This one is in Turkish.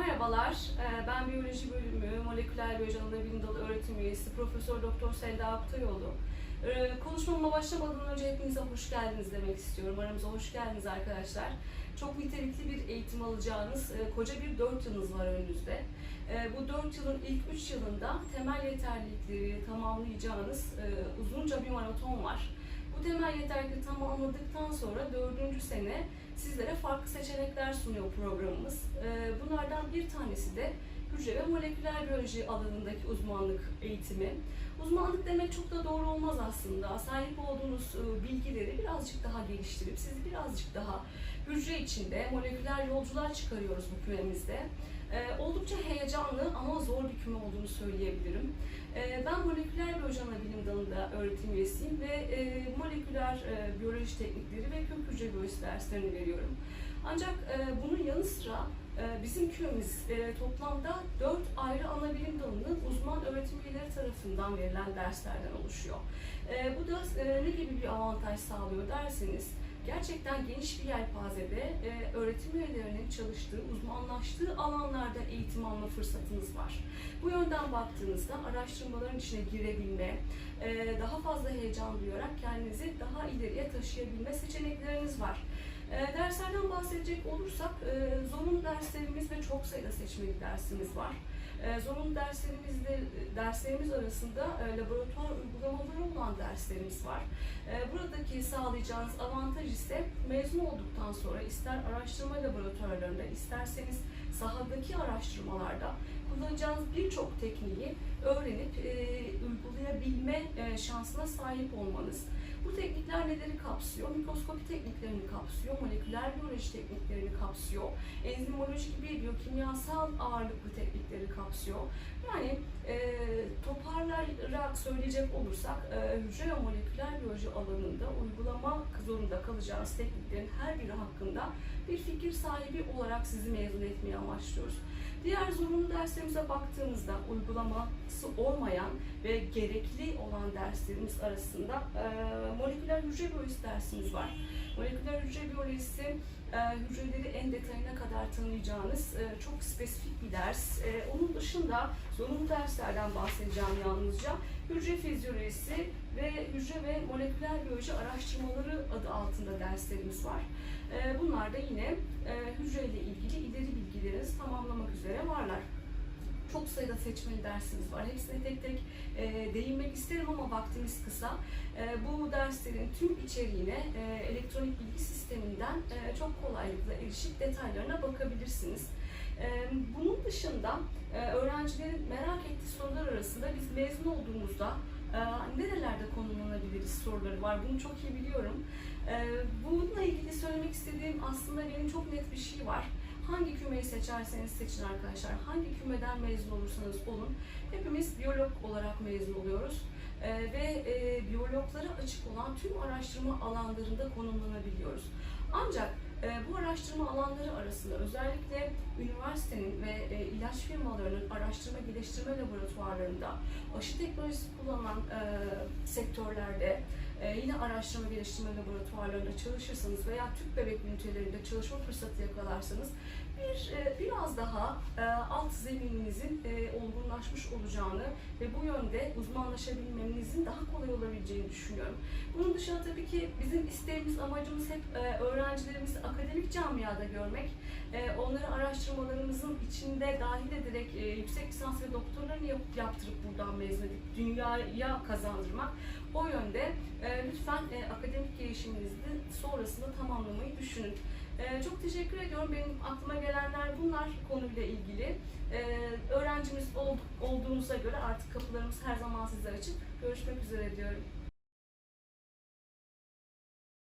Merhabalar, e, ben biyoloji bölümü, moleküler biyoloji alanında bilim dalı öğretim üyesi Profesör Doktor Selda Aptayoğlu. E, Konuşmama başlamadan önce hepinize hoş geldiniz demek istiyorum. Aramıza hoş geldiniz arkadaşlar. Çok nitelikli bir eğitim alacağınız e, koca bir 4 yılınız var önünüzde. Bu 4 yılın ilk 3 yılında temel yeterlilikleri tamamlayacağınız uzunca bir maraton var. Bu temel yeterlilikleri tamamladıktan sonra 4. sene sizlere farklı seçenekler sunuyor programımız. Ee, Bunlardan bir tanesi de hücre ve moleküler biyoloji alanındaki uzmanlık eğitimi. Uzmanlık demek çok da doğru olmaz aslında. Sahip olduğunuz e, bilgileri birazcık daha geliştirip sizi birazcık daha hücre içinde moleküler yolculuğa çıkarıyoruz bu kümemizde. Ee, Oldukça heyecanlı ama zor bir küme olduğunu söyleyebilirim. Ee, Ben moleküler biyoloji ana bilim dalında öğretim üyesiyim ve e, moleküler e, biyoloji teknikleri ve kök hücre biyolojisi derslerini veriyorum. Ancak e, bunun yanı sıra bizim kümemiz toplamda 4 ayrı ana bilim dalının uzman öğretim üyeleri tarafından verilen derslerden oluşuyor. E, Bu da e, ne gibi bir avantaj sağlıyor derseniz gerçekten geniş bir yelpazede e, öğretim üyelerinin çalıştığı, uzmanlaştığı alanlarda eğitim alma fırsatınız var. Bu yönden baktığınızda araştırmaların içine girebilme, e, daha fazla heyecan duyarak kendinizi daha ileriye taşıyabilme seçenekleriniz var. E, Derslerden bahsedecek olursak e, zorunlu derslerimiz ve çok sayıda seçmeli dersimiz var. E, Zorunlu derslerimizde derslerimiz arasında e, laboratuvar uygulamaları olan derslerimiz var. E, Buradaki sağlayacağınız avantaj ise mezun olduktan sonra ister araştırma laboratuvarlarında isterseniz sahadaki araştırmalarda kullanacağınız birçok tekniği öğrenip e, uygulayabilme e, şansına sahip olmanız. Bu teknikler neleri kapsıyor? Mikroskopi tekniklerini kapsıyor, moleküler biyoloji tekniklerini kapsıyor, enzimoloji gibi biyokimyasal ağırlıklı teknikleri kapsıyor. Yani e, toparlayarak söyleyecek olursak e, hücre ve moleküler biyoloji alanında uygulama zorunda kalacağınız tekniklerin her biri hakkında bir fikir sahibi olarak sizi mezun etmeyi amaçlıyoruz. Diğer zorunlu derslerimize baktığımızda uygulaması olmayan ve gerekli olan derslerimiz arasında e, moleküler hücre biyolojisi dersimiz var. Moleküler hücre biyolojisi e, hücreleri en detayına kadar tanıyacağınız e, çok spesifik bir ders. E, onun dışında zorunlu derslerden bahsedeceğim yalnızca. Hücre fizyolojisi ve hücre ve moleküler biyoloji araştırmaları adı altında derslerimiz var. E, bunlar da yine e, hücreyle ilgili ileri bilgilerinizi tamamlamak üzere varlar. Çok sayıda seçmeli dersimiz var. Hepsine tek tek e, değinmek isterim ama vaktimiz kısa. E, bu derslerin tüm içeriğine e, elektronik bilgi sisteminden e, çok kolaylıkla erişip detaylarına bakabilirsiniz. E, bunun dışında e, öğrencilerin merak ettiği sorular arasında biz mezun olduğumuzda e, nerelerde konumlanabiliriz soruları var. Bunu çok iyi biliyorum. Bununla ilgili söylemek istediğim aslında benim çok net bir şey var. Hangi kümeyi seçerseniz seçin arkadaşlar. Hangi kümeden mezun olursanız olun. Hepimiz biyolog olarak mezun oluyoruz. Ee, ve e, biyologlara açık olan tüm araştırma alanlarında konumlanabiliyoruz. Ancak e, bu araştırma alanları arasında özellikle üniversitenin ve e, ilaç firmalarının araştırma geliştirme laboratuvarlarında aşı teknolojisi kullanılan e, sektörlerde e, yine araştırma geliştirme laboratuvarlarında çalışırsanız veya tüp bebek ünitelerinde çalışma fırsatı yakalarsanız bir e, biraz daha e, alt zemininizin e, olgunlaşmış olacağını ve bu yönde uzmanlaşabilmenizin daha kolay olabileceğini düşünüyorum. Bunun dışında tabii ki bizim isteğimiz, amacımız hep öğrencilerimizi akademik camiada görmek, onları araştırmalarımızın içinde dahil ederek yüksek lisans ve doktorlarını yap- yaptırıp buradan mezun edip dünyaya kazandırmak. O yönde e, akademik gelişiminizi de sonrasında tamamlamayı düşünün. Ee, çok teşekkür ediyorum. Benim aklıma gelenler bunlar konuyla ilgili. Ee, öğrencimiz ol- olduğunuza göre artık kapılarımız her zaman size açık. Görüşmek üzere diyorum.